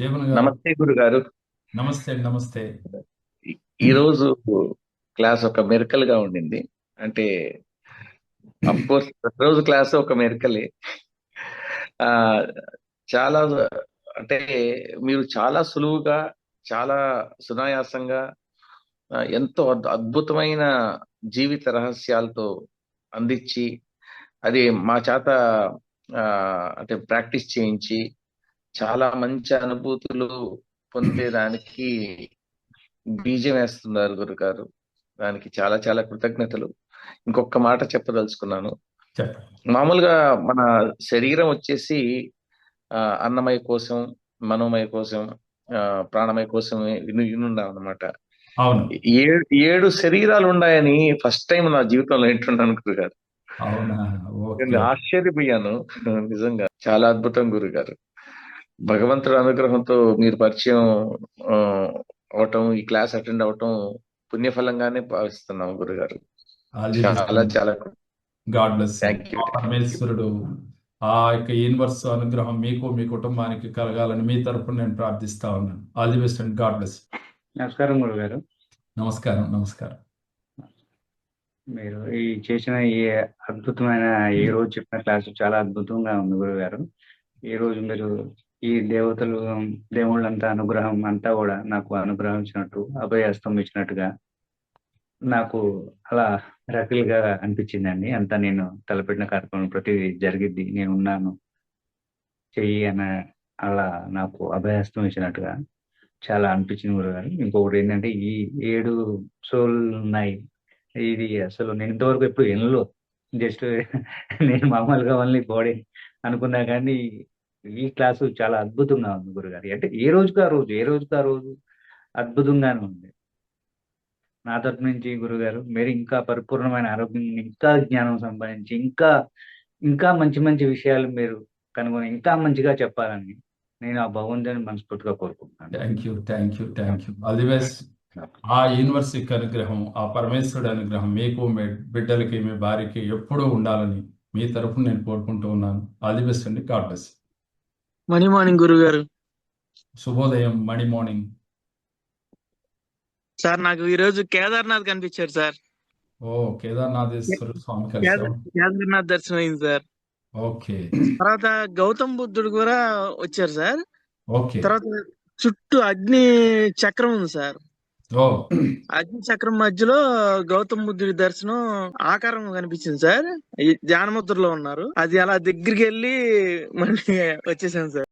జీవన్ గారు. నమస్తే గురుగారు. నమస్తే అండి నమస్తే. ఈ- ఈ రోజు క్లాస్ ఒక మెరికల్గా ఉండింది. అంటే అఫ్ కోర్స్ ప్రతిరోజు క్లాస్ ఒక మెరికలే ఆ చాలా అంటే మీరు చాలా సులువుగా చాలా సునాయాసంగా ఎంతో అద్- అద్భుతమైన జీవిత రహస్యాలతో అందించి అది మా చేత అంటే ప్రాక్టీస్ చేయించి చాలా మంచి అనుభూతులు పొందేదానికి బీజం వేస్తున్నారు గురుగారు. దానికి చాలా చాలా కృతజ్ఞతలు. ఇంకొక మాట చెప్పదలుచుకున్నాను. మామూలుగా మన శరీరం వచ్చేసి అన్నమయ కోసం మనోమయ కోసం ఆ, ప్రాణమయ కోసం విను వినున్నాం అనమాట అవును. ఏడు ఏడు శరీరాలు ఉన్నాయని ఫస్ట్ టైం నా జీవితంలో వింటున్నాను గురుగారు. ఆశ్చర్యపోయాను. నిజంగా చాలా అద్భుతం గురుగారు. భగవంతుడి అనుగ్రహంతో మీరు పరిచయం అవటం ఈ క్లాస్ అటెండ్ అవటం పుణ్యఫలంగానే భావిస్తున్నాం గురుగారు. ఆల్ ది చాలా బెస్ట్. చాలా గాడ్ బ్లెస్ థ్యాంక్ యూ పరమేశ్వరుడు ఆ యొక్క యూనివర్స్ అనుగ్రహం మీకు మీ కుటుంబానికి కలగాలని మీ తరపున నేను ప్రార్థిస్తా ఉన్నాను. All the best and God bless నమస్కారం గురుగారు. నమస్కారం నమస్కారం. మీరు ఈ చేసిన ఈ అద్భుతమైన ఈ రోజు చెప్పిన క్లాసు చాలా అద్భుతంగా ఉంది గురుగారు. ఈ రోజు మీరు ఈ దేవతలు దేవుళ్ళంతా అనుగ్రహం అంతా కూడా నాకు అనుగ్రహం ఇచ్చినట్టు అభయస్తం ఇచ్చినట్టుగా నాకు అలా రకలుగా అనిపించిందండి. అంతా నేను తలపెట్టిన కార్యక్రమం ప్రతి జరిగిద్ది నేను ఉన్నాను చెయ్యి అన్న అలా నాకు అభయహస్తం ఇచ్చినట్టుగా చాలా అనిపించింది గురుగారు ఇంకొకటి ఏంటంటే ఈ ఏడు సోలు ఉన్నాయి ఇది అసలు నేను ఇంతవరకు ఎప్పుడు వినలో జస్ట్ నేను మామూలుగా ఓన్లీ బాడీ అనుకున్నా కానీ ఈ క్లాసు చాలా అద్భుతంగా ఉంది గురుగారి. అంటే ఏ రోజుకి ఆ రోజు? ఏ రోజుకి ఆ రోజు? అద్భుతంగానే ఉంది. నా తరపు నుంచి గురుగారు మీరు ఇంకా పరిపూర్ణమైన ఆరోగ్యం ఇంకా జ్ఞానం సంపాదించి ఇంకా ఇంకా మంచి మంచి విషయాలు మీరు కనుగొని ఇంకా మంచిగా చెప్పాలని నేను ఆ భగవంతుని మనస్ఫూర్తిగా కోరుకుంటున్నాను. Thank you thank you thank you all the best ఆ యూనివర్స్ యొక్క అనుగ్రహం ఆ పరమేశ్వరుడు అనుగ్రహం మీకు మీ బిడ్డలకి మీ భార్యకి ఎప్పుడూ ఉండాలని మీ తరఫున నేను కోరుకుంటూ ఉన్నాను. ఆల్ ది బెస్ట్ అండి. గాడ్ బెస్ట్ మనీ మార్నింగ్ గురువు గారు. శుభోదయం మణి మార్నింగ్ సార్ నాకు ఈ రోజు కేదార్నాథ్ కనిపించారు సార్ ఓ కేదార్నాథేశ్వర స్వామి కలిసాం కేదార్నాథ్ దర్శనం అయింది సార్ ఓకే. తర్వాత గౌతమ్ బుద్ధుడు కూడా వచ్చారు సార్ ఓకే. తర్వాత చుట్టూ అగ్ని చక్రం ఉంది సార్ ఓ. అగ్ని చక్రం మధ్యలో గౌతమ్ బుద్ధుడి దర్శనం ఆకారం కనిపించింది సార్. ధ్యానముద్రలో ఉన్నారు. అది అలా దగ్గరికి వెళ్ళి మళ్ళీ వచ్చేసాను సార్.